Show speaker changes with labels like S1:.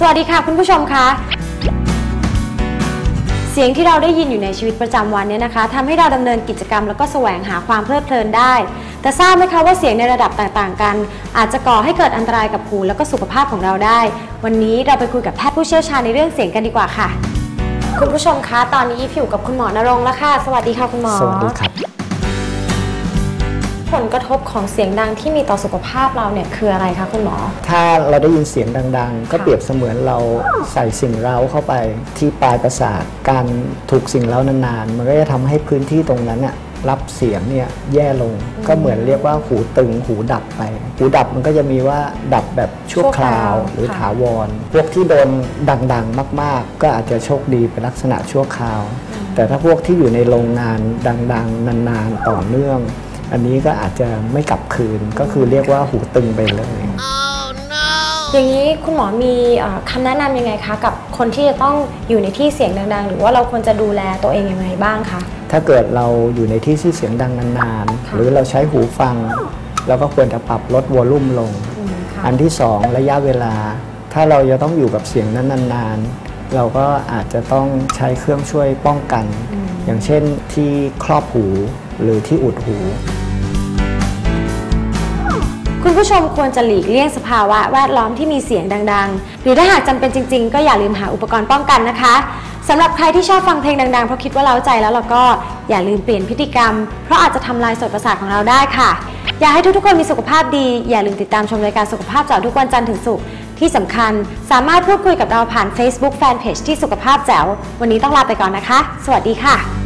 S1: สวัสดีค่ะคุณผู้ชมคะเสียงที่เราได้ยินอยู่ในชีวิตประจำวันเนี่ยนะคะทำให้เราดำเนินกิจกรรมแล้วก็แสวงหาความเพลิดเพลินได้ แต่ทราบไหมคะว่าเสียงในระดับต่างๆ กัน อาจจะก่อให้เกิดอันตรายกับหูแล้วก็สุขภาพของเราได้ วันนี้เราไปคุยกับแพทย์ผู้เชี่ยวชาญในเรื่องเสียงกันดีกว่าค่ะ คุณผู้ชมคะตอนนี้ผิวกับคุณหมอนรงค์แล้วค่ะ สวัสดีค่ะคุณหมอ
S2: สวัสดีครับ
S1: ผลกระทบของเสียงดังที่มีต่อสุขภาพเราเนี่ยคืออะไรคะคุณหมอ
S2: ถ้าเราได้ยินเสียงดังๆ ก็
S1: ค่ะ
S2: เปรียบเสมือนเราใส่สิ่งเร้าเข้าไปที่ปลายประสาทการถูกสิ่งเร้านานๆ มันก็จะทำให้พื้นที่ตรงนั้นน่ะรับเสียงเนี่ยแย่ลงก็เหมือนเรียกว่าหูตึงหูดับไป หูดับมันก็จะมีว่าดับแบบชั่วคราวหรือถาวร พวกที่โดนดังๆ มากๆ ก็อาจจะโชคดีเป็นลักษณะชั่วคราว แต่ถ้าพวกที่อยู่ในโรงงานดังๆ นานๆ ต่อเนื่อง อันนี้ก็อาจจะไม่กลับคืนก็คือเรียกว่าหูตึงไปเลย
S1: อย่างนี้คุณหมอมีเอ่อคำแนะนำยังไงคะ กับคนที่จะต้องอยู่ในที่เสียงดังๆ หรือว่าเราควรจะดูแลตัวเองยังไงบ้างคะ
S2: ถ้าเกิดเราอยู่ในที่ที่เสียงดังนาน
S1: ค่ะ
S2: ๆหรือเราใช้หูฟัง เราก็ควรจะปรับลดวอลลุ่มลง
S1: อืมค่ะ
S2: อันที่สองระยะเวลา ถ้าเราจะต้องอยู่กับเสียงนั้นนานๆ เราก็อาจจะต้องใช้เครื่องช่วยป้องกัน อย่างเช่นที่ครอบหูหรือที่อุดหู
S1: คุณผู้ชมควรจะหลีกเลี่ยงสภาวะแวดล้อมที่มีเสียงดัง ๆ หรือถ้าหากจำเป็นจริง ๆ ก็อย่าลืมหาอุปกรณ์ป้องกันนะคะสำหรับใครที่ชอบฟังเพลงดัง ๆ เพราะคิดว่าเร้าใจแล้วเราก็อย่าลืมเปลี่ยนพฤติกรรม เพราะอาจจะทำลายส่วนประสาทของเราได้ค่ะ อยากให้ทุกๆคนมีสุขภาพดี อย่าลืมติดตามชมรายการสุขภาพเจาะทุกวันจันทร์ถึงศุกร์ที่สำคัญสามารถพูดคุยกับเราผ่าน Facebook Fanpage ที่สุขภาพแจ๋ววันนี้ต้องลาไปก่อนนะคะ สวัสดีค่ะ